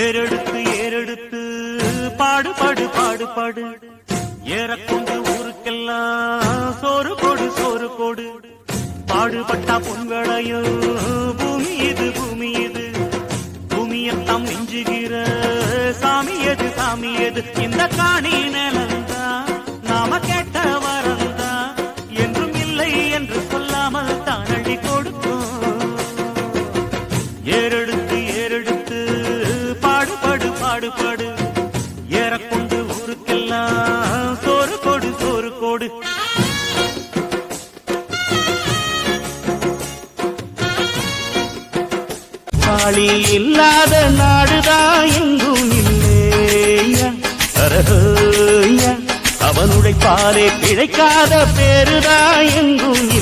ஏறெடுத்து ஏறெடுத்து பாடுபாடு பாடுபாடு ஏறக்கொண்டு ஊருக்கெல்லாம் சோறு போடு சோறு போடு. பாடுபட்டா பொன்வளையோ பூமி இது பூமி இது. பூமியத்தாம் மிஞ்சுகிற சாமி எது சாமி எது? இந்த காணி நிலந்தா நாம கேட்ட வரந்தா என்றும் இல்லை என்று சொல்லாமல் தான் அள்ளி கொடுக்கும். ஏறெடுத்து பாடுபாடு ஏறக்கொண்டு ஊருக்கெல்லாம் சோறு கொடு சோறு கோடு பாலி இல்லாத நாடுதான் எங்கும் இல்லையா. அவனுடைய பாலே பிழைக்காத பேருதான் எங்கும் இல்லை